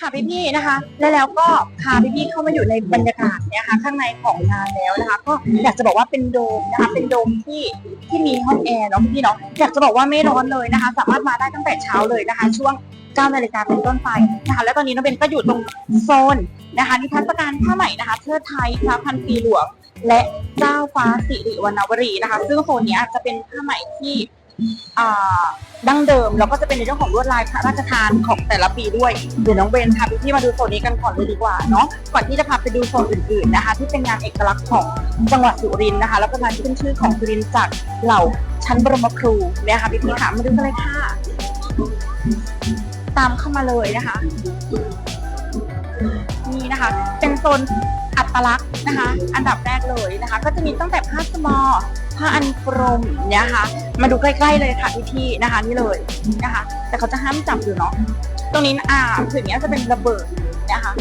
ค่ะพี่ๆนะคะ และแล้วก็พาพี่ๆเข้ามาอยู่ในบรรยากาศเนี่ยค่ะข้างในของงานแล้วนะคะ ก็อยากจะบอกว่าเป็นโดมนะคะเป็นโดมที่ที่มีห้องแอร์เนาะพี่เนาะอยากจะบอกว่าไม่ร้อนเลยนะคะ สามารถมาได้ตั้งแต่เช้าเลยนะคะ ช่วง9นาฬิกาเป็นต้นไปนะคะและตอนนี้น้องเบนก็อยู่ตรงโซนนะคะนิทรรศการผ้าไหม่นะคะเทิดไทยพระพันปีหลวงและเจ้าฟ้าสิริวรรณวรีนะคะ ซึ่งโซนนี้จะเป็นผ้าไหม่ที่ ดั้งเดิมแล้วก็จะเป็นในเรื่องของลวดลายพระราชทานของแต่ละปีด้วยเดี๋ยวน้องเบนพาพี่มาดูโซนนี้กันก่อนเลยดีกว่าเนาะก่อนที่จะพาไปดูโซนอื่นๆนะคะ ที่เป็นงานเอกลักษณ์ของจังหวัดสุรินทร์นะคะ แล้วก็งานขึ้นชื่อของสุรินทร์จากเหล่าชั้นบรมครูเนี่ยค่ะพี่ค่ะมาดูกันเลยค่ะ ตามเข้ามาเลยนะคะนี่นะคะ เป็นโซน อัตลักษณ์นะคะ อันดับแรกเลยนะคะ ก็จะมีตั้งแต่ผ้าสมอผ้าอันกรมเนี่ยค่ะ มาดูใกล้ๆเลยค่ะพี่ๆนะคะนี่เลยนะคะ แต่เขาจะห้ามจับอยู่เนาะตรงนี้อ่าถึงเนี้ยจะเป็นระเบิดนะคะ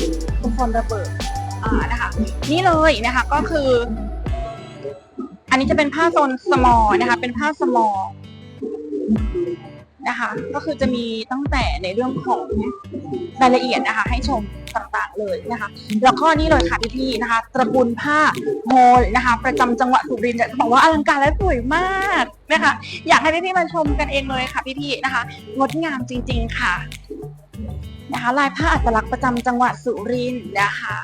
ทุกคนระเบิดอ่านะคะ นี่เลยนะคะก็คือ อันนี้จะเป็นผ้าโซนสมอนะคะ เป็นผ้าสมอ นะคะ ก็คือจะมีตั้งแต่ในเรื่องของรายละเอียดนะคะ ให้ชมต่างๆเลยนะคะ แล้วก็นี่เลยค่ะพี่ๆนะคะตระกูลผ้าโฮลนะคะ ประจำจังหวัดสุรินทร์บอกว่าอลังการและสวยมากนะคะ อยากให้พี่ๆมาชมกันเองเลยค่ะพี่ๆนะคะงดงามจริง ๆค่ะนะคะลายผ้าอัตลักษณ์ประจำจังหวัดสุรินทร์นะคะ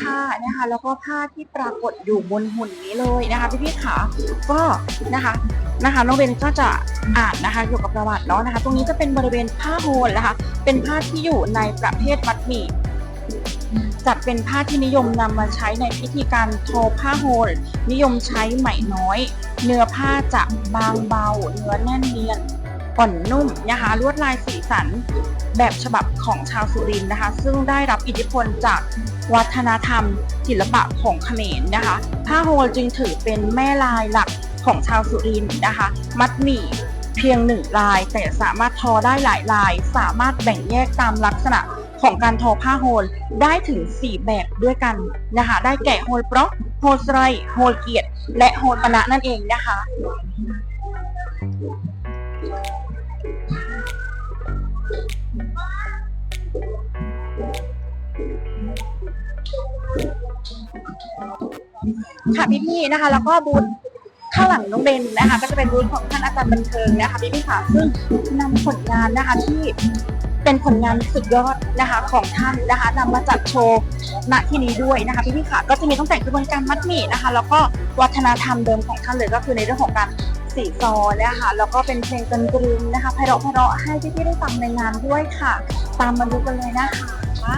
ค่ะนะคะแล้วก็ผ้าที่ปรากฏอยู่บนหุ่นนี้เลยนะคะพี่ๆค่ะก็นะคะนะคะน้องเบนก็จะอ่านนะคะเกี่ยวกับประวัติเนาะนะคะ ตรงนี้จะเป็นบริเวณผ้าโฮลนะคะ เป็นผ้าที่อยู่ในประเภทมัดหมี่จัดเป็นผ้าที่นิยมนำมาใช้ในพิธีการทอผ้าโฮลนิยมใช้ไหมน้อย เนื้อผ้าจะบางเบา เนื้อแน่นเนียน อ่อนนุ่มนะคะลวดลายสีสันแบบฉบับของชาวสุรินทร์นะคะ ซึ่งได้รับอิทธิพลจากวัฒนธรรม ศิลปะของเขมรนะคะผ้าโฮลจึงถือเป็นแม่ลายหลักของชาวสุรินทร์นะคะ มัดหมี่เพียงหนึ่งลาย แต่สามารถทอได้หลายลาย สามารถแบ่งแยกตามลักษณะของการทอผ้าโฮลได้ถึง 4 แบบด้วยกันนะคะ ได้แก่โฮลปล็อกโฮลสไลโฮลเกียรติและโฮลปณะนั่นเองนะคะ ค่ะพี่ๆนะคะ แล้วก็บูธข้างหลังน้องเบนนะคะ ก็จะเป็นบูธของท่านอาจารย์บันเทิงนะคะพี่ๆค่ะซึ่งนำผลงานนะคะที่เป็นผลงานสุดยอดนะคะของท่านนะคะนำมาจัดโชว์ณที่นี้ด้วยนะคะพี่ๆค่ะก็จะมีตั้งแต่กระบวนการมัดหมี่นะคะ แล้วก็วัฒนธรรมเดิมของท่านเลยก็คือในเรื่องของการสีซอนะคะแล้วก็เป็นเพลงกันตรึมนะคะไพเราะไพเราะให้พี่ๆได้ฟังในงานด้วยค่ะ ตามมาดูกันเลยนะคะ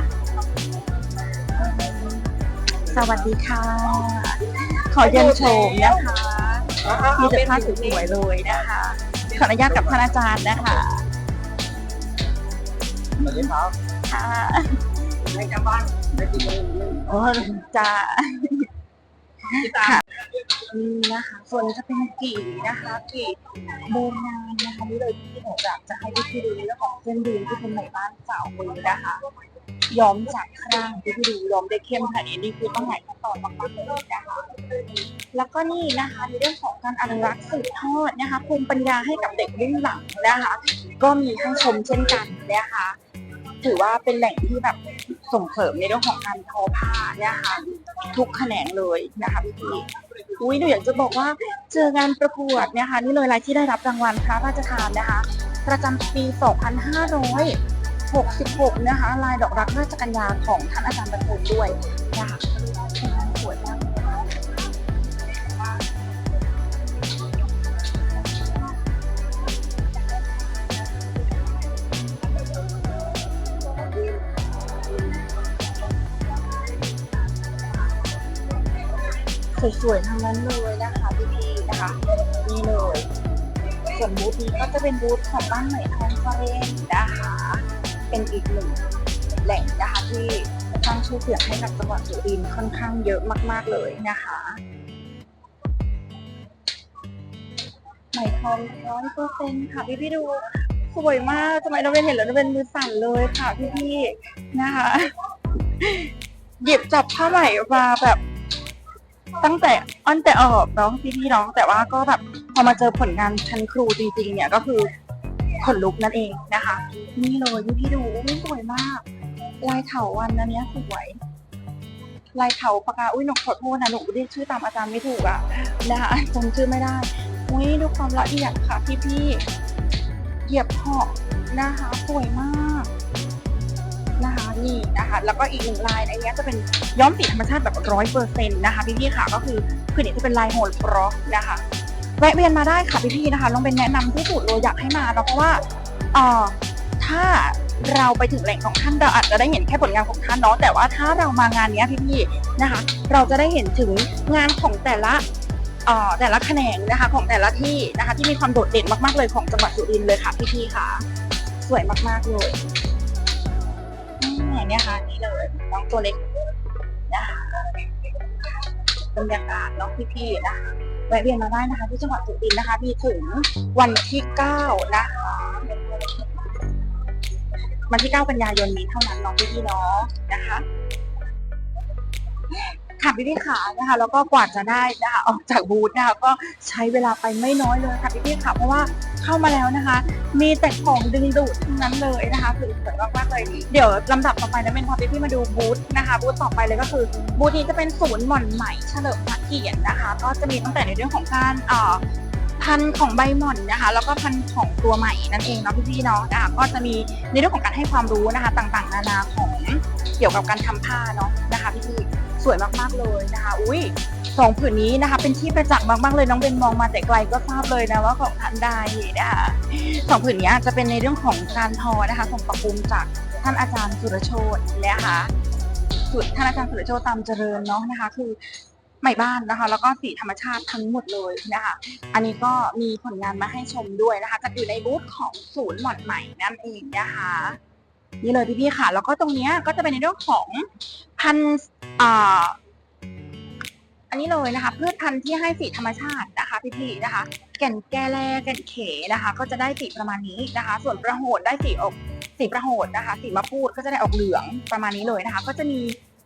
สวัสดีค่ะ ขอเยินโชมนะคะ มีแต่ผ้าสวยๆเลยนะคะ ขออนุญาตกับท่านอาจารย์นะคะสวัสดีครับค่ะในกลับบ้านไปกินเลยโอ้จ้าค่ะนี่นะคะส่วนนี้จะเป็นกี่นะคะกี่โบราณนะคะนี่เลยที่หนูอยากจะให้พี่ๆดูในเรื่องของเส้นดีที่เป็นไหมบ้านสาวมือนะคะ ย้อมจากข้างที่พี่ดูย้อมได้เข้มค่ะนี่นี่คือต้องหลายขั้นตอนมากๆเลยนะคะแล้วก็นี่นะคะในเรื่องของการอนุรักษ์สืบทอดนะคะภูมิปัญญาให้กับเด็กรุ่นหลังนะคะก็มีให้ชมเช่นกันนะคะถือว่าเป็นแหล่งที่แบบส่งเสริมในเรื่องของการทอผ้านะคะทุกแขนงเลยนะคะพี่พี่ๆอุ้ยหนูอยากจะบอกว่าเจองานประกวดเนะคะนี่เลยรายที่ได้รับรางวัลพระราชทานนะคะ ประจำปี 66 นะคะ ลายดอกรักราชกัญญาของท่านอาจารย์บรรทุด้วยนะคะสวยมากสวยๆทั้งนั้นเลยนะคะพี่ๆนะคะนี่เลยส่วนบูธนี้ก็จะเป็นบูธของบ้านใหม่ทองฟาเรนนะคะ เป็นอีกหนึ่งแหล่งนะคะที่สร้างชื่อเสียงให้กับจังหวัดสุรินทร์ค่อนข้างเยอะมาก ๆเลยนะคะไหม่ทองร้อยเปอร์เซ็นต์ค่ะพี่พี่ดูสวยมากทำไมเราเป็นเห็นแล้วเราเป็นมือสั่นเลยค่ะพี่พี่นะคะ หยิบจับผ้าไหม่มาแบบ ตั้งแต่อ้อนแต่ออกเนาะพี่พี่น้อง แต่ว่าก็แบบพอมาเจอผลงานชั้นครูจริงๆเนี่ยก็คือ ขนลุกนั่นเองนะคะ นี่เลยพี่พี่ดูอุ้ยสวยมาก ลายเถาวันอันเนี้ยสวย ลายเถาปากกาอุ้ยหนูขอโทษนะหนูเรียกชื่อตามอาจารย์ไม่ถูกอะนะคะจำชื่อไม่ได้อุ้ยดูความละเอียดค่ะพี่พี่ๆเหยียบเหาะนะคะสวยมากนะคะนี่นะคะแล้วก็อีกหนึ่งลายอันนี้จะเป็นย้อมสีธรรมชาติแบบร้อยเปอร์เซ็นต์นะคะพี่พี่ๆค่ะก็คือคือเนี่ยจะเป็นลายโฮลฟรอกนะคะ แวะเวียนมาได้ค่ะพี่ๆนะคะลองเป็นแนะนำที่สุดเลยอยากให้มาเนาะเพราะว่าเอ่อถ้าเราไปถึงแหล่งของท่านเราอาจจะได้เห็นแค่ผลงานของท่านเนาะแต่ว่าถ้าเรามางานนี้พี่ๆนะคะ เราจะได้เห็นถึงงานของแต่ละเอ่อแต่ละแขนงนะคะของแต่ละที่นะคะที่มีความโดดเด่นมากๆเลยของจังหวัดสุรินทร์เลยค่ะพี่ๆค่ะ สวยมากๆเลยอืมเนี่ยค่ะนี่เลยน้องตัวเล็กนะคะบรรยากาศเนาะพี่ๆนะคะ แวะเวียนมาได้นะคะ ที่จังหวัดสุรินทร์นะคะ มีถึงวันที่ 9 นะคะ วันที่ 9 กันยายนนี้เท่านั้นน้องพี่ๆเนาะนะคะ ค่ะพี่พี่ๆขานะคะ แล้วก็กว่าจะได้นะคะออกจากบูธนะคะก็ใช้เวลาไปไม่น้อยเลยค่ะพี่พี่ๆค่ะเพราะว่าเข้ามาแล้วนะคะ มีแต่ของดึงดูดทั้งนั้นเลยนะคะสวยมากๆเลย เดี๋ยวลำดับต่อไปนะเป็นพาพี่พี่มาดูบูธนะคะบูธต่อไปเลยก็คือบูธนี้จะเป็นศูนย์หม่อนไหม่เฉลิมพระเกียรตินะคะ ก็จะมีตั้งแต่ในเรื่องของการเอ่อพันของใบหม่อนนะคะ แล้วก็พันของตัวใหม่นั่นเองเนาะพี่ๆเนาะนะคะก็จะมีในเรื่องของการให้ความรู้นะคะ ต่างๆ นานาของเกี่ยวกับการทำผ้าเนาะนะคะพี่ๆ สวยมากๆเลยนะคะ อุ้ยสองผืนนี้นะคะ เป็นที่ประจักษ์มากๆเลยน้องเบนมองมาแต่ไกลก็ทราบเลยนะว่าของท่านใดนะคะสองผืนนี้จะเป็นในเรื่องของการทอนะคะส่งประกุมจากท่านอาจารย์สุรโชตนะคะสุดท่านอาจารย์สุรโชตตามเจริญเนาะนะคะ คือใหม่บ้านนะคะ แล้วก็สีธรรมชาติทั้งหมดเลยนะคะ อันนี้ก็มีผลงานมาให้ชมด้วยนะคะ จะอยู่ในบูธของศูนย์หม่อนใหม่นั่นเองนะคะ นี่เลยพี่ๆค่ะ แล้วก็ตรงเนี้ยก็จะเป็นในเรื่องของพันอ่าอันนี้เลยนะคะพืชพันธุ์ที่ให้สีธรรมชาตินะคะพี่ๆนะคะ แก่นแก้แลแก่นเขนะคะ ก็จะได้สีประมาณนี้นะคะ ส่วนประโหดได้สีออกสีประโหดนะคะ สีมะพูดก็จะได้ออกเหลืองประมาณนี้เลยนะคะ ก็จะมี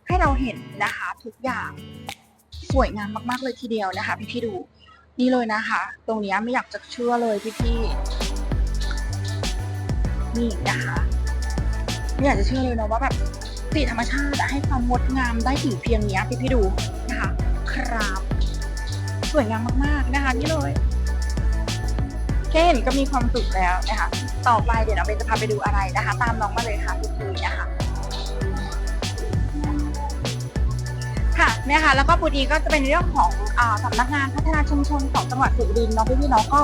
ให้เราเห็นนะคะทุกอย่างสวยงามมากๆเลยทีเดียวนะคะ พี่ๆดูนี่เลยนะคะ ตรงนี้ไม่อยากจะเชื่อเลยพี่ๆนี่นะคะ ไม่อยากจะเชื่อเลยเนาะว่าแบบสีธรรมชาติให้ความงดงามได้ถึงเพียงนี้พี่พี่ๆดูนะคะ ครับ สวยงามมากๆนะคะนี่เลยแค่เห็นก็มีความสุขแล้วนะคะ ต่อไปเดี๋ยวเราจะพาไปดูอะไรนะคะ ตามน้องมาเลยค่ะพี่พีนะคะค่ะเนี่ยค่ะแล้วก็บูดีก็จะเป็นเรื่องของอสำนักงานพัฒนาชุมชนของจังหวัดสุรินทร์เนาะพี่พี่ๆเนาะก็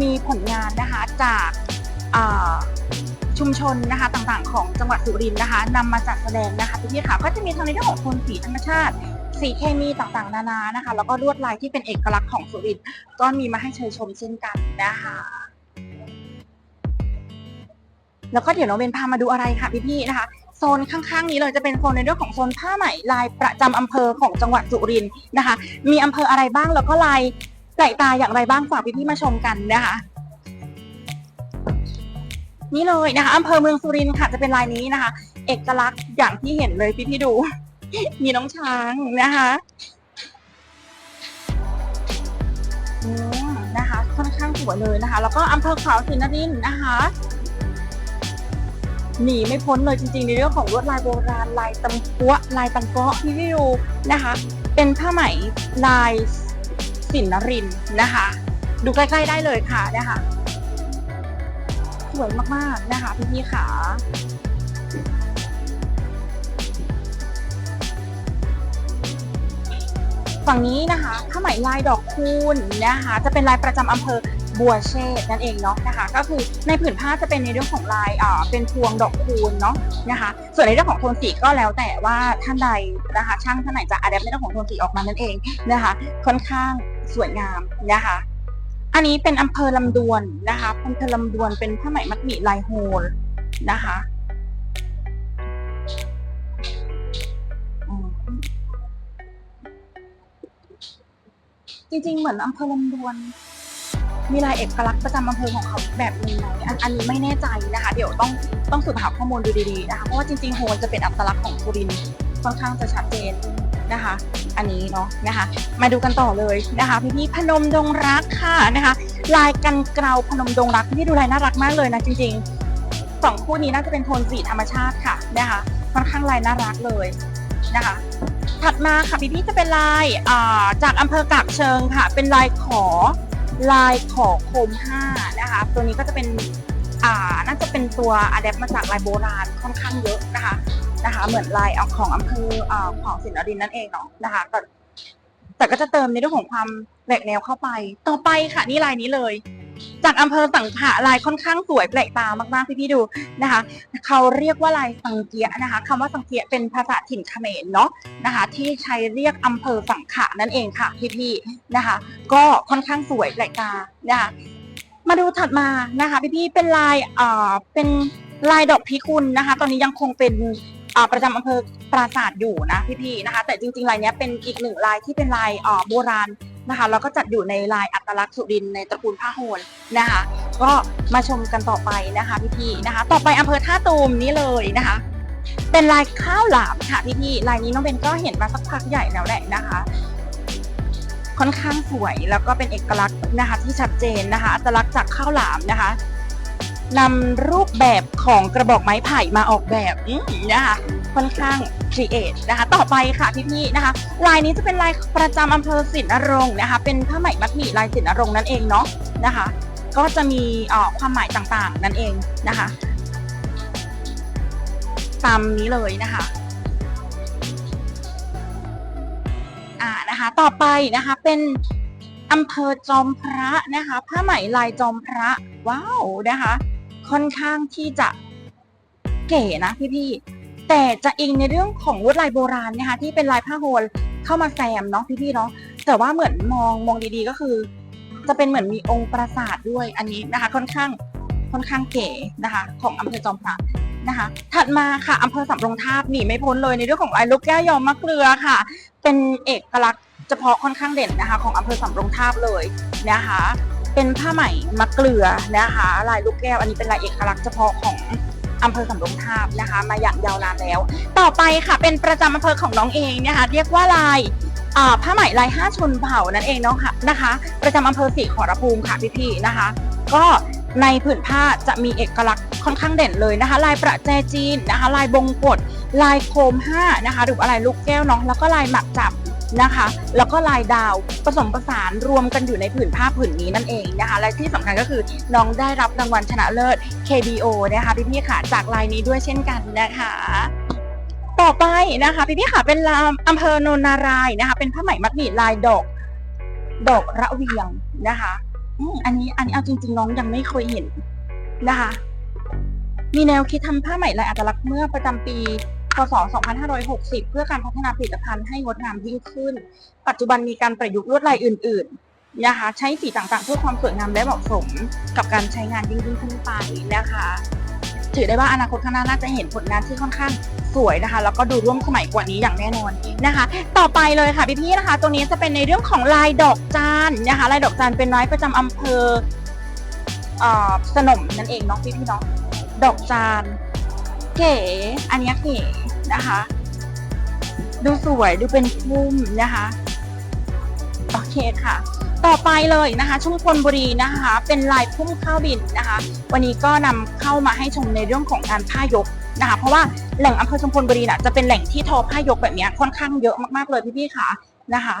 มีผลงานนะคะจากอ่า ชุมชนนะคะต่างๆ ของจังหวัดสุรินทร์นะคะนำมาจัดแสดงนะคะพี่ๆค่ะก็จะมีทั้งในเรื่องของโทนสีธรรมชาติ สีเคมีต่างๆ นานานะคะ แล้วก็ลวดลายที่เป็นเอกลักษณ์ของสุรินทร์ก็มีมาให้เชิญชมเช่นกันนะคะ แล้วก็เดี๋ยวน้องเบนพามาดูอะไรค่ะพี่ๆนะคะโซนข้างๆนี้เลยจะเป็นโซนในเรื่องของโซนผ้าไหมลายประจำอำเภอของจังหวัดสุรินทร์นะคะ มีอำเภออะไรบ้างแล้วก็ลายแปลกตาอย่างไรบ้างฝากพี่ๆมาชมกันนะคะ นี่เลยนะคะอำเภอเมืองสุรินทร์ค่ะจะเป็นลายนี้นะคะ เอกลักษณ์อย่างที่เห็นเลยพี่ที่ดู มีน้องช้างนะคะอืมนะคะค่อนข้างสวยเลยนะคะ แล้วก็อำเภอขาวศรีนรินทร์นะคะหนีไม่พ้นเลยจริงๆในเรื่องของลวดลายโบราณลายตังกัวลายตังเกาะที่พี่ดูนะคะ เป็นผ้าไหมลายสินนรินทร์นะคะ ดูใกล้ๆได้เลยค่ะนะคะ วยมากๆนะคะพี่พี่ขาฝั่งนี้นะคะผ้าไหมลายดอกคูณนะคะ จะเป็นลายประจำอำเภอบัวเชษนั่นเองเนาะนะคะ ก็คือในผืนผ้าจะเป็นในเรื่องของลายอ่าเป็นพวงดอกคูณเนาะนะคะ ส่วนในเรื่องของโทนสีก็แล้วแต่ว่าท่านใดนะคะ ช่างท่านไหนจะอัดแอปในเรื่องของโทนสีออกมานั่นเองนะคะ ค่อนข้างสวยงามนะคะ อันนี้เป็นอำเภอลำดวนนะคะอำเภอลำดวนเป็นผ้าไหมมัดหมี่ลายโฮลนะคะจริงๆ เหมือนอำเภอลำดวน มีลายเอกลักษณ์ประจำอำเภอของเขาแบบนึงไหมอันอันนี้ไม่แน่ใจนะคะ เดี๋ยวต้องต้องสืบหาข้อมูลดูดีๆนะคะ เพราะว่าจริงๆ โฮลจะเป็นอัตลักษณ์ของสุรินทร์ค่อนข้างจะชัดเจน นะคะ อันนี้เนาะนะคะ มาดูกันต่อเลยนะคะ พี่พี่พนมดงรักค่ะนะคะ ลายกันเกลาพนมดงรักที่ดูลายน่ารักมากเลยนะจริงๆสองคู่นี้น่าจะเป็นโทนสีธรรมชาติค่ะนะคะค่อนข้างลายน่ารักเลยนะคะ ถัดมาค่ะพี่พี่จะเป็นลายาจากอำเภอกาบเชิงค่ะ เป็นลายขอลายขอโคมห้านะคะ ตัวนี้ก็จะเป็น อ่าน่าจะเป็นตัวอะแดปมาจากลายโบราณค่อนข้างเยอะนะคะนะคะ เหมือนลายเอของอำเภออ่าของสินอรินนั่นเองเนาะนะคะแต่แต่ก็จะเติมในเรื่องของความแหวกแนวเข้าไป ต่อไปค่ะนี่ลายนี้เลย จากอำเภอสังขะลายค่อนข้างสวยแปลกตามากๆพี่ๆดูนะคะ เขาเรียกว่าลายสังเกียนะคะคำว่าสังเกียเป็นภาษาถิ่นเขมรเนาะนะคะ ที่ใช้เรียกอำเภอสังขะนั่นเองค่ะพี่ๆนะคะ ก็ค่อนข้างสวยแปลกตานะคะ มาดูถัดมานะคะพี่ๆเป็นลายเอ่อเป็นลายดอกพิกุลนะคะ ตอนนี้ยังคงเป็นประจำอำเภอปราสาทอยู่นะพี่ๆนะคะ แต่จริงๆลายนี้เป็นอีกหนึ่งลายที่เป็นลายโบราณนะคะแล้วก็จัดอยู่ในลายอัตลักษณ์สุรินในตระกูลผ้าโฮลนะคะ ก็มาชมกันต่อไปนะคะพี่ๆนะคะ ต่อไปอำเภอท่าตูมนี้เลยนะคะ เป็นลายข้าวหลามค่ะพี่ๆลายนี้น้องเบนก็เห็นมาสักพักใหญ่แล้วแหละนะคะ ค่อนข้างสวยแล้วก็เป็นเอกลักษณ์นะคะที่ชัดเจนนะคะอัตลักษณ์จากข้าวหลามนะคะนำรูปแบบของกระบอกไม้ไผ่มาออกแบบอืมนะคะค่อนข้างครีเอทนะคะ ต่อไปค่ะพี่ๆนะคะ ลายนี้จะเป็นลายประจำอำเภอสินนรงค์นะคะ เป็นผ้าไหมมัดหมี่ลายสินนรงค์นั่นเองเนาะนะคะ ก็จะมีความหมายต่างๆนั่นเองนะคะ ตามนี้เลยนะคะ อ่านะคะ ต่อไปนะคะเป็นอำเภอจอมพระนะคะ ผ้าไหมลายจอมพระว้าวนะคะ ค่อนข้างที่จะเก๋นะพี่ๆแต่จะอิงในเรื่องของลวดลายโบราณนะคะ ที่เป็นลายผ้าโฮลเข้ามาแซมเนาะพี่ๆเนาะแต่ว่าเหมือนมองมองดีๆก็คือ จะเป็นเหมือนมีองค์ปราสาทด้วยอันนี้นะคะ ค่อนข้างค่อนข้างเก๋นะคะ ของอำเภอจอมพระนะคะ ถัดมาค่ะอำเภอสำโรงทาบหนีไม่พ้นเลยในเรื่องของลายลูกแก้ว ยอมมะเกลือค่ะ เป็นเอกลักษณ์เฉพาะค่อนข้างเด่นนะคะ ของอำเภอสำโรงทาบเลยนะคะ เป็นผ้าไหมมะเกลือนะคะ ลายลูกแก้วอันนี้เป็นลายเอกลักษณ์เฉพาะของอำเภอสำโรงทาบนะคะ มาอย่างยาวนานแล้ว ต่อไปค่ะเป็นประจำอำเภอของน้องเองนะคะ เรียกว่าลายผ้าไหมลายห้าชนเผ่านั่นเองเนาะค่ะนะคะ ประจำอำเภอศรีขอรภูมิค่ะพี่ๆนะคะ ก็ในผืนผ้าจะมีเอกลักษณ์ค่อนข้างเด่นเลยนะคะ ลายประแจจีนนะคะ ลายบงกฎ ลายโคมห้านะคะหรือว่าลายลูกแก้วเนาะแล้วก็ลายหมักจับนะคะ แล้วก็ลายดาวผสมผสานรวมกันอยู่ในผืนผ้าผืนนี้นั่นเองนะคะ และที่สำคัญก็คือน้องได้รับรางวัลชนะเลิศ KBO นะคะพี่ๆค่ะจากลายนี้ด้วยเช่นกันนะคะต่อไปนะคะพี่ๆค่ะเป็นลามอำเภอโนนนารายนะคะ เป็นผ้าไหมมัดหมี่ลายดอก ดอกระเวียงนะคะอืมอันนี้อันนี้เอาจริง ๆ น้องยังไม่เคยเห็นนะคะ มีแนวคิดทำผ้าไหมลายอัตลักษณ์เมื่อประจำปี พศ 2560 เพื่อการพัฒนาผลิตภัณฑ์ให้งดงามยิ่งขึ้น ปัจจุบันมีการประยุกต์ลวดลายอื่นๆนะคะ ใช้สีต่างๆ เพื่อความสวยงามและเหมาะสมกับการใช้งานยิ่งขึ้นไปนะคะถือได้ว่าอนาคตข้างหน้าน่าจะเห็นผลงานที่ค่อนข้างสวยนะคะ แล้วก็ดูร่วมสมัยกว่านี้อย่างแน่นอนนะคะ ต่อไปเลยค่ะพี่ๆนะคะ ตัวนี้จะเป็นในเรื่องของลายดอกจานนะคะ ลายดอกจานเป็นไม้ประจำอำเภออสนมนั่นเองเนาะพี่ๆเนาะดอกจานเก๋อันนี้เก๋ นะคะ ดูสวยดูเป็นพุ่มนะคะโอเคค่ะ ต่อไปเลยนะคะ ชุมพลบุรีนะคะ เป็นลายพุ่มข้าวบินนะคะ วันนี้ก็นำเข้ามาให้ชมในเรื่องของการผ้ายกนะคะ เพราะว่าแหล่งอำเภอชุมพลบุรีน่ะจะเป็นแหล่งที่ทอผ้ายกแบบเนี้ยค่อนข้างเยอะมากๆเลยพี่ๆค่ะนะคะ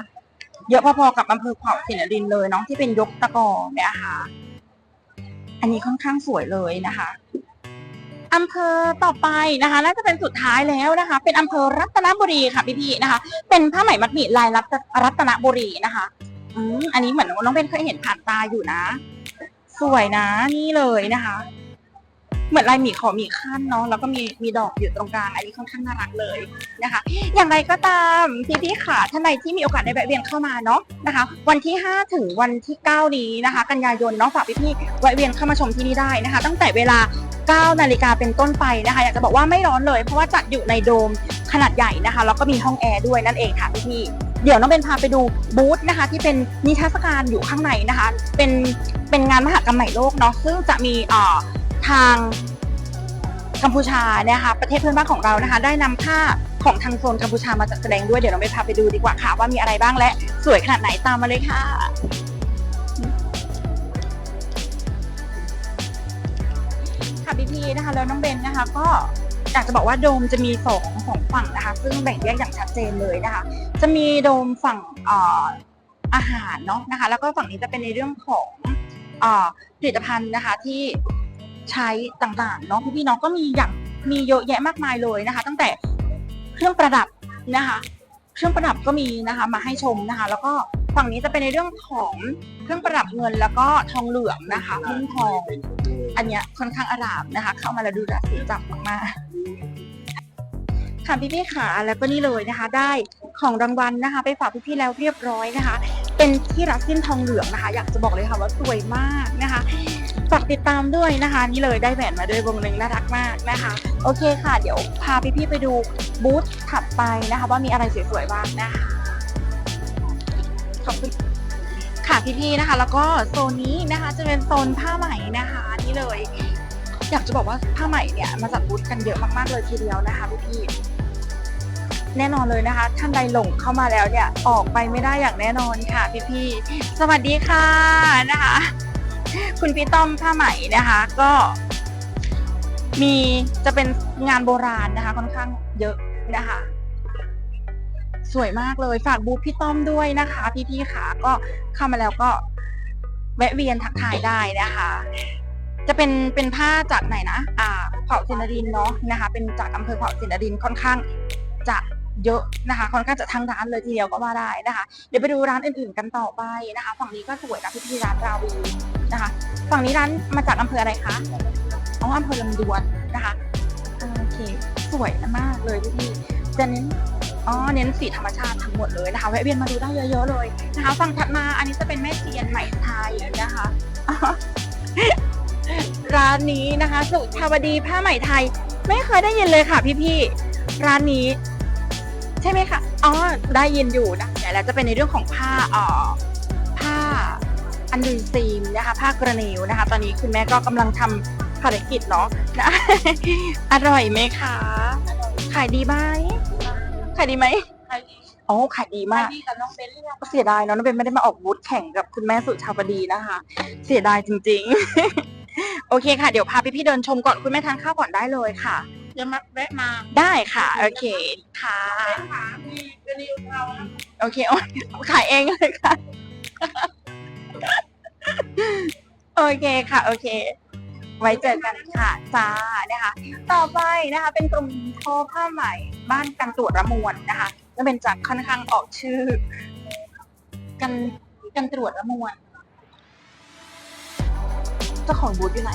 เยอะพอๆกับอำเภอขวาวสินรินเลยเนาะที่เป็นยกตะกอเนี่ยค่ะ อันนี้ค่อนข้างสวยเลยนะคะ อำเภอต่อไปนะคะน่าจะเป็นสุดท้ายแล้วนะคะ เป็นอำเภอรัตนบุรีค่ะพี่ๆนะคะ เป็นผ้าไหมมัดหมี่ลายรัตนบุรีนะคะอืมอันนี้เหมือนน้องเบนเคยเห็นผ่านตาอยู่นะ สวยนะนี่เลยนะคะ เหมือนลายหมีขอหมีขั้นเนาะแล้วก็มีมีดอกอยู่ตรงกลางอันนี้ค่อนข้างน่ารักเลยนะคะ อย่างไรก็ตามพี่พี่ค่ะท่านใดที่มีโอกาสได้แวะเวียนเข้ามาเนาะนะคะ วันที่ 5 ถึงวันที่ 9 นี้นะคะ กันยายนเนาะฝากพี่พี่แวะเวียนเข้ามาชมที่นี่ได้นะคะ ตั้งแต่เวลา 9 นาฬิกาเป็นต้นไปนะคะ อยากจะบอกว่าไม่ร้อนเลย เพราะว่าจัดอยู่ในโดมขนาดใหญ่นะคะแล้วก็มีห้องแอร์ด้วยนั่นเองค่ะพี่พี่เดี๋ยวน้องเบนพาไปดูบูธนะคะ ที่เป็นนิทรรศการอยู่ข้างในนะคะ เป็นเป็นงานมหกรรมใหม่โลกเนาะซึ่งจะมีเอ่อ ทางกัมพูชานะคะประเทศเพื่อนบ้านของเรานะคะ ได้นำผ้าของทางโซนกัมพูชามาจัดแสดงด้วยเดี๋ยวเราไปพาไปดูดีกว่าค่ะ ว่ามีอะไรบ้างและสวยขนาดไหนตามมาเลยค่ะค่ะพี่พีนะคะแล้วน้องเบนนะคะ ก็อยากจะบอกว่าโดมจะมีสองของฝั่งนะคะ ซึ่งแบ่งแยกอย่างชัดเจนเลยนะคะ จะมีโดมฝั่งอาหารเนาะนะคะ แล้วก็ฝั่งนี้จะเป็นในเรื่องของผลิตภัณฑ์นะคะที่ ใช้ต่างๆเนาะพี่ๆเนาะก็มีอย่างมีเยอะแยะมากมายเลยนะคะ ตั้งแต่เครื่องประดับนะคะ เครื่องประดับก็มีนะคะ มาให้ชมนะคะ แล้วก็ฝั่งนี้จะเป็นในเรื่องของเครื่องประดับเงินแล้วก็ทองเหลืองนะคะหุ้มทอง อันเนี้ยค่อนข้างอารามนะคะ เข้ามาแล้วดูดัสีจับมากๆค่ะพี่ๆค่ะแล้วก็นี่เลยนะคะ ได้ของรางวัลนะคะ ไปฝากพี่ๆแล้วเรียบร้อยนะคะ เป็นที่รักสิ้นทองเหลืองนะคะ อยากจะบอกเลยค่ะว่าสวยมากนะคะฝากติดตามด้วยนะคะ นี่เลยได้แหวนมาด้วยวงหนึ่งน่ารักมากนะคะ โอเคค่ะ เดี๋ยวพาพี่ๆไปดูบูธถัดไปนะคะ ว่ามีอะไรสวยๆบ้างนะคะขอบคุณค่ะพี่ๆนะคะ แล้วก็โซนนี้นะคะจะเป็นโซนผ้าไหมนะคะ นี่เลย อยากจะบอกว่าผ้าไหมเนี่ยมาจัดบูธกันเยอะมากๆเลยทีเดียวนะคะพี่ๆ แน่นอนเลยนะคะ ท่านใดหลงเข้ามาแล้วเนี่ยออกไปไม่ได้อย่างแน่นอนค่ะพี่ๆสวัสดีค่ะนะคะ คุณพี่ต้อมผ้าไหมนะคะ ก็ มีจะเป็นงานโบราณนะคะ ค่อนข้างเยอะนะคะ สวยมากเลยฝากบูธพี่ต้อมด้วยนะคะ พี่ๆค่ะ ก็เข้ามาแล้วก็แวะเวียนทักทายได้นะคะ จะเป็นเป็นผ้าจากไหนนะ อ่าเผ่าสินดินเนาะนะคะ เป็นจากอำเภอเผ่าสินดินค่อนข้างจะ เยอะนะคะค่อนข้างจะทั้งร้านเลยทีเดียวก็ว่าได้นะคะ เดี๋ยวไปดูร้านอื่นๆกันต่อไปนะคะ ฝั่งนี้ก็สวยนะพี่พี่ร้านราวีนะคะ ฝั่งนี้ร้านมาจากอำเภออะไรคะอ๋ออำเภอลำดวนนะคะโอเคสวยมากเลยพี่พี่จะเน้นอ๋อเน้นสีธรรมชาติทั้งหมดเลยนะคะแวะเวียนมาดูได้เยอะๆเลยนะคะฝั่งถัดมาอันนี้จะเป็นแม่เทียนไหมไทยนะคะร้านนี้นะคะ สุชาวดีผ้าไหมไทย ไม่เคยได้ยินเลยค่ะพี่ๆร้านนี้ ใช่ไหมคะอ๋อได้ยินอยู่นะเดี๋ยวแล้วจะเป็นในเรื่องของผ้าเอ่อผ้าอันดูซีมนะคะผ้ากระเนวนะคะ ตอนนี้คุณแม่ก็กำลังทำภารกิจเนาะนะอร่อยไหมคะขายดีไหมขายดีไหมใครดีอ๋อขายดีใครมากดีกับน้องเบนหรือยังเสียดายเนาะน้องเบนไม่ได้มาออกบูธแข่งกับคุณแม่สุชาวดีนะคะ เสียดายจริง ๆ โอเคค่ะ เดี๋ยวพาพี่ๆเดินชมก่อนคุณแม่ทานข้าวก่อนได้เลยค่ะ จะมาแวะมาได้ค่ะ โอเคค่ะเบนขามีกระดิ่งเรานะโอเคโอ้ยขายเองเลยค่ะ โอเคค่ะ โอเค ไว้เจอกันค่ะจ้านะคะ ต่อไปนะคะ เป็นกลุ่มทอผ้าไหมบ้านกันตรวจระมวลนะคะจะเป็นจากค่อนข้างออกชื่อ กันกันตรวจระมวลเจ้าของบูธอยู่ไหน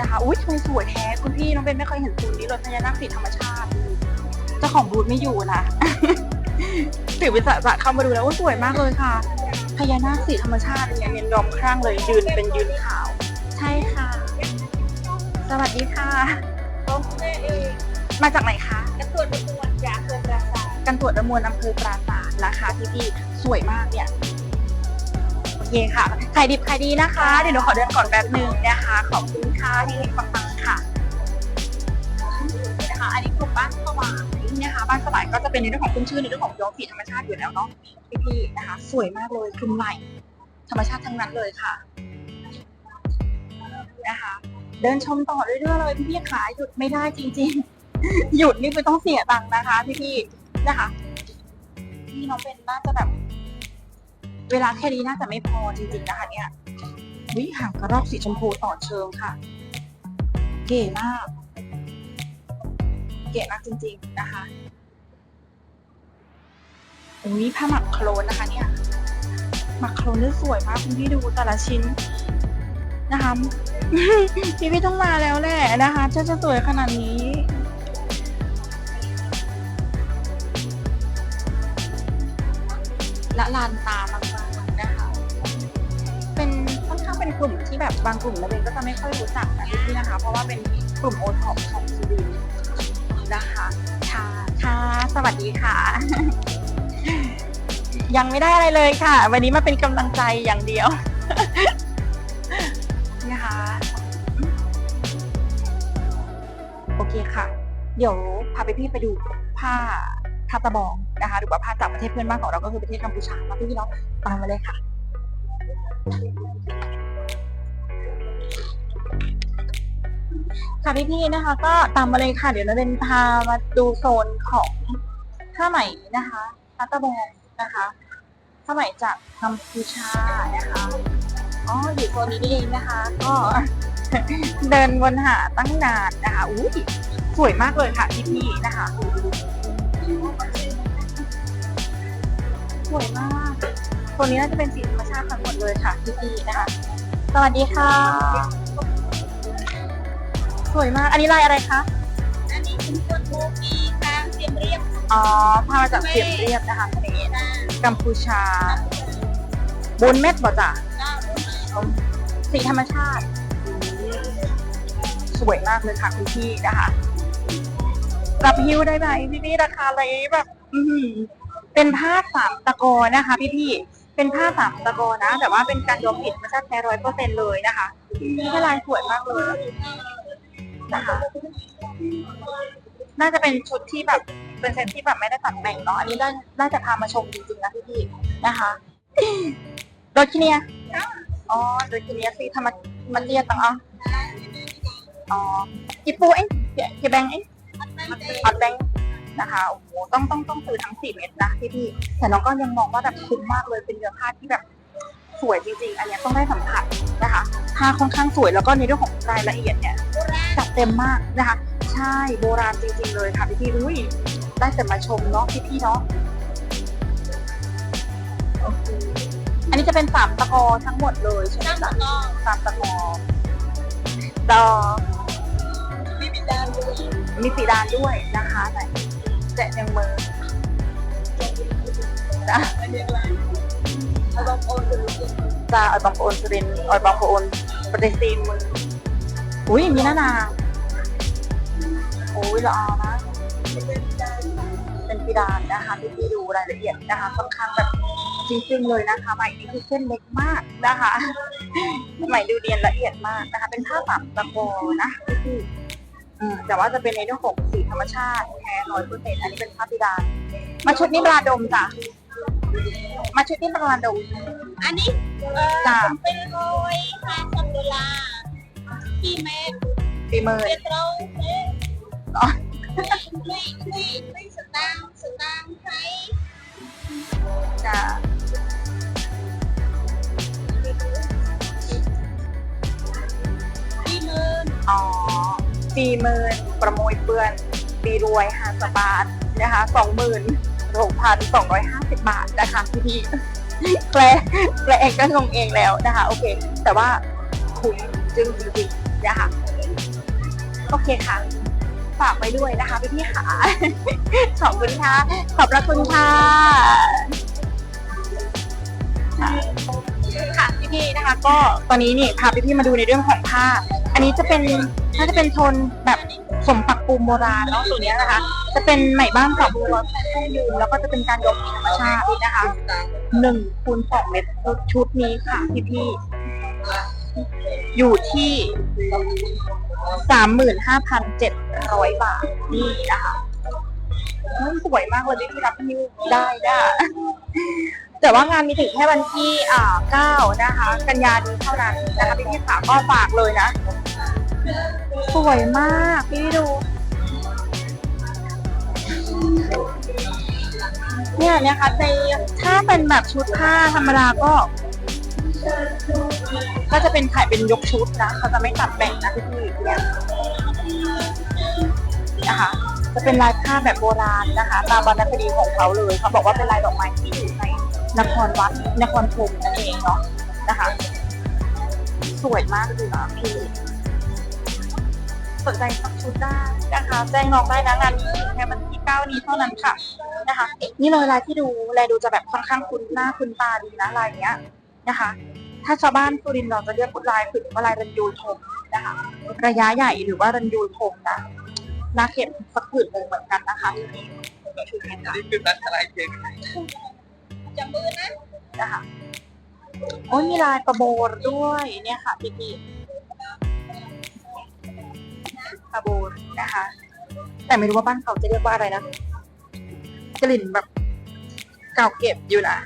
นะคะอุ้ยทำไมสวยแท้คุณพี่น้องเบนไม่เคยเห็นบูธนี้เลยพญานาคสีธรรมชาติเจ้าของบูธไม่อยู่นะถือเป็นสะสะเข้ามาดูแล้วว่าสวยมากเลยค่ะพญานาคสีธรรมชาติเนี่ยเงินยอมครั่งเลยยืนเป็นยืนขาว ใช่ค่ะ สวัสดีค่ะของแม่เองมาจากไหนคะกระตุ้นกระตุ้นจากเกินราคากันตรวจประมวลอำเภอปราสาทนะคะพี่พี่ๆสวยมากเนี่ยโอ เคค่ะขายดิบขายดีนะคะ เดี๋ยวหนูขอเดินก่อนแป๊บหนึ่งนะคะ ขอบคุณค่ะที่ให้ฟังๆค่ะนะคะ อันนี้กลุ่มบ้านสวายนะคะ บ้านสวายก็จะเป็นในเรื่องของขึ้นชื่อในเรื่องของย้อมสีธรรมชาติอยู่แล้วเนาะพี่ๆนะคะ สวยมากเลยคลุมไหล่ธรรมชาติทั้งนั้นเลยค่ะนะคะ เดินชมต่อเรื่อยๆเลยพี่ๆขาหยุดไม่ได้จริง ๆ หยุดนี่คือต้องเสียตังค์นะคะ พี่ๆนะคะพี่น้องเป็นน่าจะแบบ เวลาแค่นี้น่าจะไม่พอจริงๆนะคะเนี่ยวิหางกระรอกสีชมพูต่อเชิงค่ะ เก๋มาก เก๋มากจริงๆนะคะอุ้ยผ้าหมักโคลนนะคะเนี่ยหมักโคลนได้สวยมากคุณพี่ดูแต่ละชิ้นนะคะพี่พี่ต้องมาแล้วแหละนะคะจะจะสวยขนาดนี้ละลานตามาก กลุ่มที่แบบบางกลุ่มแล้วเบนก็จะไม่ค่อยรู้จักนะพี่ๆนะคะ เพราะว่าเป็นกลุ่มโอท็อปของสุรินทร์นะคะค่ะค่ะสวัสดีค่ะ ยังไม่ได้อะไรเลยค่ะ วันนี้มาเป็นกำลังใจอย่างเดียวนะคะโอเคค่ะ เดี๋ยวพาไปพี่ไปดูผ้าผ้าตะบองนะคะหรือว่าผ้าจากประเทศเพื่อนบ้านของเราก็คือประเทศกัมพูชามาพี่เนาะตามมาเลยค่ะ ค่ะพี่ๆนะคะ ก็ตามมาเลยค่ะ เดี๋ยวเราเป็นพามาดูโซนของผ้าไหมนะคะพัตตะบองนะคะผ้าไหมจากกัมพูชานะคะอ๋ออยู่โซนนี้นี่เองนะคะ ก็เดินวนหาตั้งนานนะคะอุ้ยสวยมากเลยค่ะพี่ๆนะคะสวยมากตัวนี้น่าจะเป็นสีธรรมชาติทั้งหมดเลยค่ะพี่ๆนะคะ สวัสดีค่ะ สวยมาก อันนี้ลายอะไรคะ อันนี้เป็นคนโมกีทางเตรียมเรียบอ๋อพามาจากเสียมเรียบนะคะอันนี้กัมพูชาบนเม็ดบ่จ้ะเก้าสีธรรมชาติ สวยมากเลยค่ะคุณพี่นะคะรับฮิ้วได้ไหมพี่พี่ราคาอะไรแบบอือหือเป็นผ้าสามตะกอนะคะ พี่พี่เป็นผ้าสามตะกอนะ แต่ว่าเป็นการยอมผิดธรรมชาติแท้ร้อยเปอร์เซ็นเลยนะคะนี่ลายสวยมากเลย นะคะ น่าจะเป็นชุดที่แบบเป็นเซตที่แบบไม่ได้ตัดแต่งเนาะ อันนี้ได้น่าจะพามาชมจริงๆนะพี่พี่ๆนะคะโดยที่เนี้ยอ๋อโดยที่เนี้ยสิทำไมมันเรียกตังอ๋ออ๋อกี่ปูเองกี่กี่แบงเองอัดแบงนะคะโอ้โหต้องต้องต้องซื้อทั้งสี่เม็ดนะพี่พี่ๆแต่น้องก็ยังมองว่าแบบคุ้มมากเลยเป็นเนื้อผ้าที่แบบสวยจริงๆ อันนี้ต้องได้สัมผัสนะคะผ้าค่อนข้างสวยแล้วก็ในเรื่องของรายละเอียดเนี่ย จัดเต็มมากนะคะ ใช่โบราณจริงๆเลยค่ะพี่พี่ๆอุ้ยได้แต่มาชมเนาะพี่พี่ๆเนาะโอเคอันนี้จะเป็นสามตะกอทั้งหมดเลยใช่ไหมตั้งจ๊ะก็สามตะกอดอไม่มีดาวด้วยมีสีดานด้วยนะคะไหนแจกยังมือนะอันนี้อะไรเอาลองโอนดูสิจะออยบางโอนสุรินทร์ออยบางโอนปฏิซีนมือ อุ้ยมีหน้านางโอ้ยละออนะ เป็นพิดานนะคะที่พี่ดูรายละเอียดนะคะค่อนข้างแบบจริงๆเลยนะคะใหม่นี่คือเส้นเล็กมากนะคะใหม่ดูเรียนละเอียดมากนะคะ เป็นผ้าปักตะโกนะพี่ๆอืมแต่ว่าจะเป็นในเรื่องของสีธรรมชาติแท้ร้อยเปอร์เซ็นต์อันนี้เป็นผ้าพิดานมาชุดนี้ปลาดมจ้ะมาชุดนี้ปลาดมอันนี้เออจ้ะผมเป็นร้อยห้าสิบดอลลาร์พี่แม่ปีมือเป็นเราเอ๊ะ อ๋อไม่ไม่ไม่สตางค์สตางค์ไทยจ้ะพี่หมื่นอ๋อปีหมื่นประมวยเปื้อน ปีรวยหาสบาทนะคะสองหมื่นหกพันสองร้อยห้าสิบบาทนะคะพี่พี่ๆแปลแปลเองก็งงเองแล้วนะคะ โอเค แต่ว่าคุ้มจึงจริงๆ นะคะโอเคค่ะ ฝากไว้ด้วยนะคะพี่พี่ๆค่ะ ขอบคุณค่ะ ขอบพระคุณค่ะค่ะค่ะพี่พี่ๆนะคะ ก็ตอนนี้นี่พาพี่พี่ๆมาดูในเรื่องของผ้า อันนี้จะเป็นน่าจะเป็นโทนแบบสมปักปูมโบราณเนาะตัวเนี้ยนะคะ จะเป็นไหมบ้านเก่าโบราณคู่ยืนแล้วก็จะเป็นการยกธรรมชาตินะคะหนึ่งคูณสองเมตรชุดนี้ค่ะพี่พี่ๆ อยู่ที่สามหมื่นห้าพันเจ็ดร้อยบาท นี่นะคะเฮ้ยสวยมากเลยที่รับนิ้วได้ได้แต่ว่างานมีถึงแค่วันที่อ่าเก้านะคะ กันยานี้เท่านั้นนะคะพี่พี่ขาก็ฝากเลยนะ สวยมากพี่ดู เนี่ยเนี่ยค่ะในถ้าเป็นแบบชุดผ้าธรรมดาก็ ก็จะเป็นขายเป็นยกชุดนะเขาจะไม่ตัดแบ่งนะพี่พี่เนี่ยนะคะ จะเป็นลายผ้าแบบโบราณนะคะ ตามวรรณคดีของเขาเลยเขาบอกว่าเป็นลายดอกไม้ที่อยู่ในนครวัดนครธมนั่นเองเนาะนะคะ สวยมากเลยนะพี่สนใจสักชุดได้นะคะ แจ้งน้องได้นะงานนี้แค่วันที่เก้านี้เท่านั้นค่ะนะคะ นี่เลยลายที่ดูแลดูจะแบบค่อนข้างคุ้นหน้าคุ้นตาดีนะลายเนี้ย นะคะ ถ้าชาวบ้านสุรินทร์เราจะเรียกลายผืนว่าลายรันยูธงนะคะ ระยะใหญ่หรือว่ารันยูธงนะนาเข็มสักผืนหนึ่งเหมือนกันนะคะที่นี่ชุดนี้ค่ะนี่คือนัดอะไรเก่งจับมือนะนะคะโอ้ยมีลายประโบรด้วยเนี่ยค่ะพี่พี่ประโบรนะคะ แต่ไม่รู้ว่าบ้านเขาจะเรียกว่าอะไรนะกลิ่นแบบเก่าเก็บอยู่นะ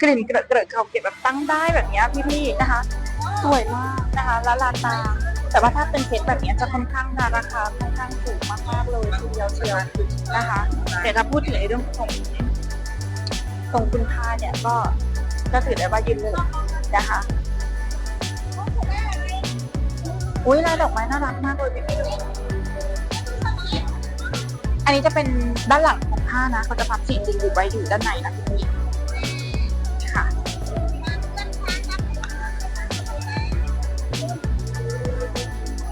กลิ่นเกระเกระเกาเก็บแบบตั้งได้แบบเนี้ยพี่ๆนะคะ สวยมากนะคะแล้วลานตา แต่ว่าถ้าเป็นเซตแบบเนี้ยจะค่อนข้างราคาค่อนข้างสูงมากๆเลยทีเดียวเชียวนะคะแต่ถ้าพูดถึงในเรื่องของตรงคุณค่าเนี่ยก็ก็ถือได้ว่ายืนหนึ่งนะคะอุ้ยลายดอกไม้น่ารักมากเลยพี่พี่อันนี้จะเป็นด้านหลังของผ้านะเขาจะพับสีจริงอยู่ไว้อยู่ด้านในนะพี่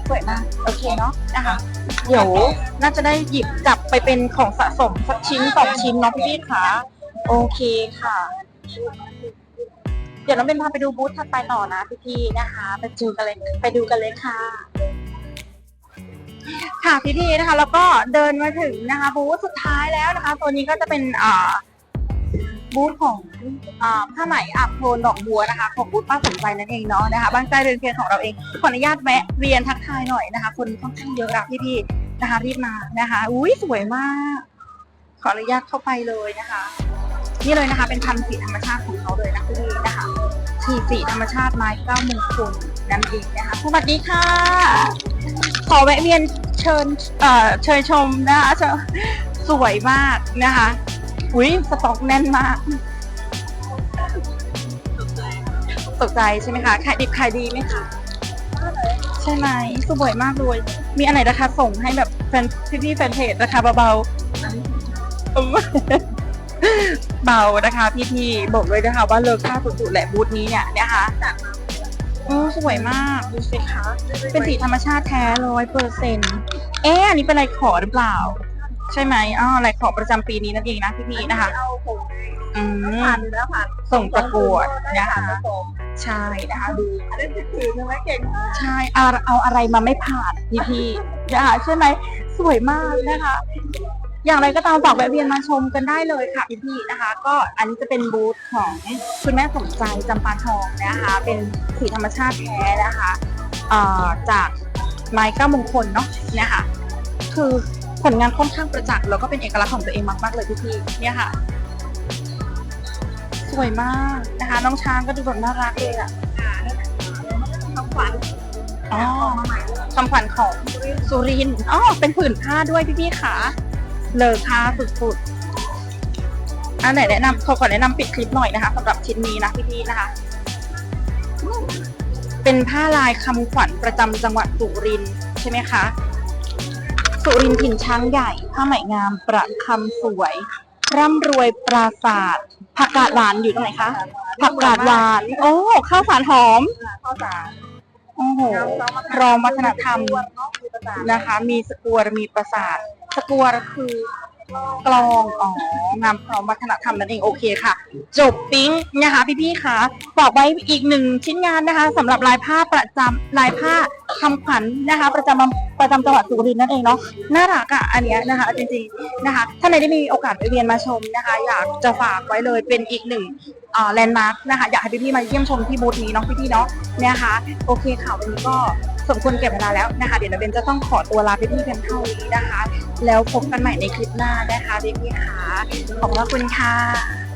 สวยมาก โอเคเนาะนะคะ เดี๋ยวน่าจะได้หยิบกลับไปเป็นของสะสมสักชิ้นสองชิ้นเนาะพี่พี่คะโอเคค่ะ เดี๋ยวน้องเบนพาไปดูบูธถัดไปต่อนะพี่พี่นะคะไปดูกันเลยไปดูกันเลยค่ะค่ะพี่พี่นะคะ แล้วก็เดินมาถึงนะคะบูธสุดท้ายแล้วนะคะ ตัวนี้ก็จะเป็นอ่า บูธของอ่าผ้าไหมอับโทนดอกบัวนะคะ ของบูธป้าสนใจนั่นเองเนาะนะคะบานใจเรือนเพียนของเราเองขออนุญาตแวะเรียนทักทายหน่อยนะคะ คนค่อนข้างเยอะนะพี่พี่ๆนะคะ รีบมานะคะ อุ้ยสวยมาก ขออนุญาตเข้าไปเลยนะคะ นี่เลยนะคะ เป็นพันธุ์สีธรรมชาติของเขาเลยนะพี่นะคะทีสีธรรมชาติไม้เก้ามงคลนั่นเองนะคะสวัสดีค่ะ ขอแวะเวียนเชิญเอ่อเชิญชมนะคะสวยมากนะคะ อุ้ยสต็อกแน่นมาก ตกใจใช่ไหมคะขายดิบขายดีไหมคะ ใช่ไหมสวยมากเลย มีอันไหนราคาส่งให้แบบแฟนพี่ๆแฟนเพจราคาเบาๆเบานะคะพี่ๆบอกเลยนะคะว่าเลิกค่าสุดๆแหละบูธนี้เนี่ยนะคะโอ้สวยมากดูสิคะ เป็นสีธรรมชาติแท้ร้อยเปอร์เซ็นต์เอ๊ะอันนี้เป็นลายขอหรือเปล่า ใช่ไหมอ๋อลายขอประจำปีนี้นั่นเองนะพี่ๆนะคะ เอาผมอืม ผ่านอยู่แล้วผ่านส่งประกวดนะคะผมใช่นะคะ ดู อันนี้ถือใช่ไหมเก่งมากใช่เอาเอาอะไรมาไม่ผ่านพี่พี่ๆนะคะใช่ไหมสวยมากนะคะ อย่างไรก็ตามฝากแวะเวียนมาชมกันได้เลยค่ะพี่พี่ๆนะคะ ก็อันนี้จะเป็นบูธของคุณแม่สมใจจำปาทองนะคะ เป็นสีธรรมชาติแท้นะคะเอ่อจากไม้เก้ามงคลเนาะนะคะคือ ผลงานค่อนข้างประจักษ์แล้วก็เป็นเอกลักษณ์ของตัวเองมากๆเลยพี่พี่ๆเนี่ยค่ะ สวยมากนะคะ น้องช้างก็ดูแบบน่ารักเลยอะคำขวัญอ๋อคำขวัญของสุรินทร์อ๋อเป็นผืนผ้าด้วยพี่พี่ๆขาเลอค่าสุดๆอันไหนแนะนำขอขอแนะนำปิดคลิปหน่อยนะคะสำหรับชิ้นนี้นะพี่พี่ๆนะคะ เป็นผ้าลายคำขวัญประจำจังหวัดสุรินทร์ใช่ไหมคะ สุรินทร์ถิ่นช้างใหญ่ ผ้าไหมงาม ประคำสวย ร่ำรวยปราศาสตร์ผักกาดหวานอยู่ตรงไหนคะ ผักกาดหวาน โอ้ ข้าวสารหอม ข้าวสารโอ้โหรองวัฒนธรรมนะคะ มีสกวร์มีประสาท สกวร์คือ กลองอ๋องามพร้อมวัฒนธรรมนั่นเองโอเคค่ะ จบปิ๊งนะคะพี่ๆค่ะฝากไว้อีกหนึ่งชิ้นงานนะคะสำหรับลายผ้าประจำลายผ้าคำขวัญนะคะ ประจำประจำจังหวัดสุรินทร์นั่นเองเนาะน่ารักอะอันเนี้ยนะคะ จริงๆนะคะถ้าในได้มีโอกาสไปเรียนมาชมนะคะ อยากจะฝากไว้เลยเป็นอีกหนึ่งแลนด์มาร์คนะคะ อยากให้พี่ๆมาเยี่ยมชมที่บูธนี้เนาะพี่ๆเนาะนะคะโอเคค่ะวันนี้ก็ สมควรเก็บเวลาแล้วนะคะ เดี๋ยวเราเบนจะต้องขอตัวลาพี่เพียงเท่านี้นะคะ แล้วพบกันใหม่ในคลิปหน้านะคะพี่ๆค่ะขอบพระคุณค่ะ